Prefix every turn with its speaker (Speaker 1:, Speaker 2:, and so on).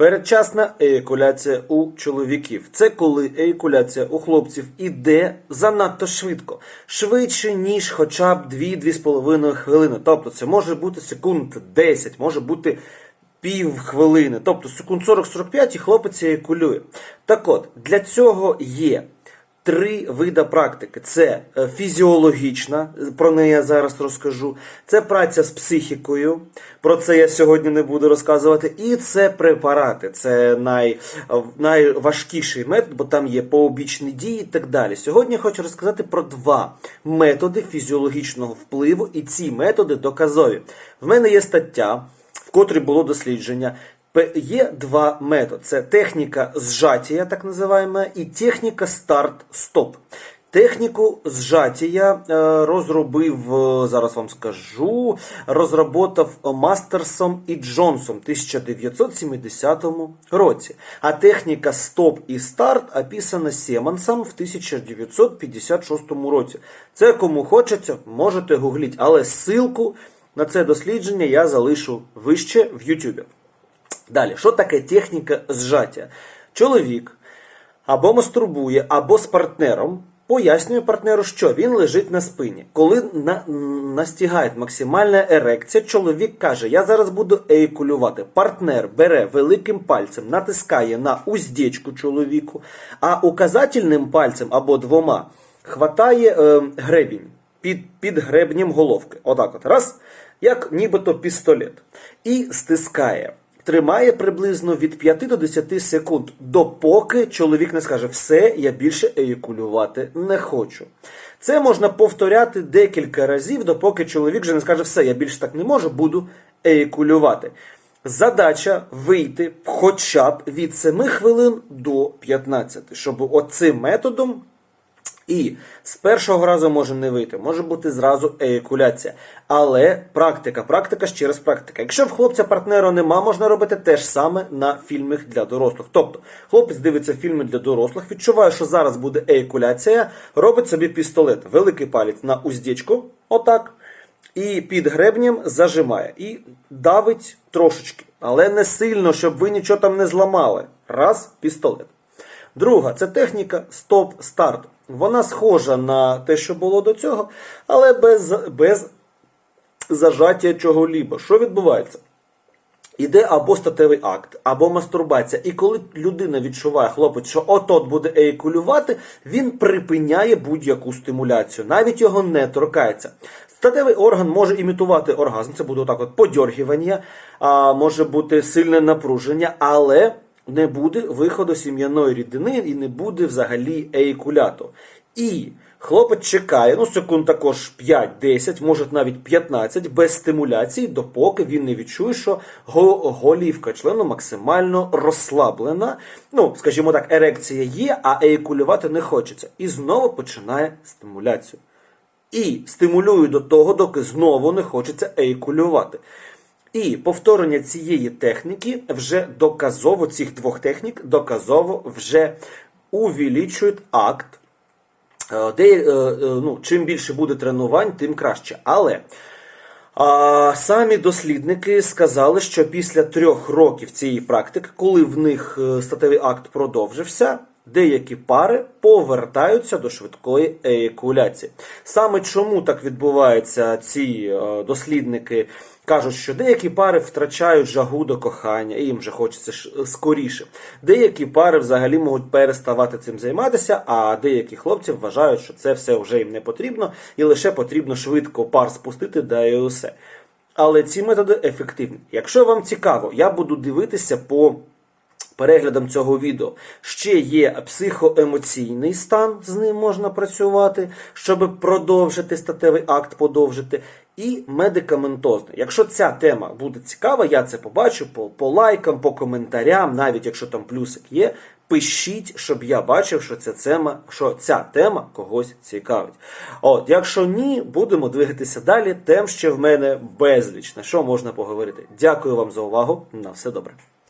Speaker 1: Передчасна еякуляція у чоловіків. Це коли еякуляція у хлопців іде занадто швидко, швидше, ніж хоча б 2-2,5 хвилини. Тобто це може бути секунд 10, може бути пів хвилини, тобто секунд 40-45 і хлопець еякулює. Так от, для цього є три види практики: це е, фізіологічна, про неї я зараз розкажу. Це праця з психікою. Про це я сьогодні не буду розказувати. І це препарати. Це най, найважкіший метод, бо там є пообічні дії і так далі. Сьогодні я хочу розказати про два методи фізіологічного впливу, і ці методи доказові. В мене є стаття, в котрій було дослідження. Є два методи: це техніка зжаття, так називаємо, і техніка старт-стоп. Техніку зжаття е, розробив, е, зараз вам скажу, розроботав Мастерсом і Джонсом в 1970 році. А техніка стоп і старт описана Сімонсом в 1956 році. Це кому хочеться, можете гугліть, але ссылку на це дослідження я залишу вище в YouTube. Далі, що таке техніка зжаття? Чоловік або мастурбує, або з партнером пояснює партнеру, що він лежить на спині. Коли на, настігає максимальна ерекція, чоловік каже: Я зараз буду еякулювати. Партнер бере великим пальцем, натискає на уздечку чоловіку, а указательним пальцем або двома хватає е, гребінь під, під гребнем головки. Отак от. Раз, як нібито пістолет. І стискає. Тримає приблизно від 5 до 10 секунд, допоки чоловік не скаже все, я більше еякулювати не хочу. Це можна повторяти декілька разів, допоки чоловік вже не скаже все, я більше так не можу, буду еякулювати. Задача вийти хоча б від 7 хвилин до 15, щоб оцим методом і з першого разу може не вийти, може бути зразу еякуляція. Але практика, практика ще раз практика. Якщо в хлопця партнера нема, можна робити те ж саме на фільмах для дорослих. Тобто, хлопець дивиться фільми для дорослих, відчуває, що зараз буде еякуляція, робить собі пістолет, великий палець на уздечку, отак. І під гребнем зажимає і давить трошечки, але не сильно, щоб ви нічого там не зламали. Раз, пістолет. Друга це техніка стоп-старт. Вона схожа на те, що було до цього, але без, без зажаття чого-лібо. Що відбувається? Іде або статевий акт, або мастурбація. І коли людина відчуває хлопець, що от-от буде еякулювати, він припиняє будь-яку стимуляцію, навіть його не торкається. Статевий орган може імітувати оргазм, це буде отак от подьоргування, а, може бути сильне напруження, але не буде виходу сім'яної рідини і не буде взагалі еякуляту. І хлопець чекає, ну секунд також 5-10, може навіть 15, без стимуляції, допоки він не відчує, що голівка члену максимально розслаблена. Ну, скажімо так, ерекція є, а еякулювати не хочеться. І знову починає стимуляцію. І стимулює до того, доки знову не хочеться еякулювати. І повторення цієї техніки вже доказово, цих двох технік доказово вже увеличують акт. Е, Де, е, е, ну, чим більше буде тренувань, тим краще. Але а, самі дослідники сказали, що після трьох років цієї практики, коли в них статевий акт продовжився, деякі пари повертаються до швидкої еякуляції. Саме чому так відбувається, ці е, дослідники кажуть, що деякі пари втрачають жагу до кохання, і їм вже хочеться скоріше. Деякі пари взагалі можуть переставати цим займатися, а деякі хлопці вважають, що це все вже їм не потрібно, і лише потрібно швидко пар спустити, да і усе. Але ці методи ефективні. Якщо вам цікаво, я буду дивитися по переглядом цього відео. Ще є психоемоційний стан, з ним можна працювати, щоб продовжити статевий акт, подовжити. І медикаментозний. Якщо ця тема буде цікава, я це побачу по, по лайкам, по коментарям, навіть якщо там плюсик є, пишіть, щоб я бачив, що ця тема, що ця тема когось цікавить. От, якщо ні, будемо двигатися далі. Тем ще в мене безліч. На що можна поговорити. Дякую вам за увагу. На все добре.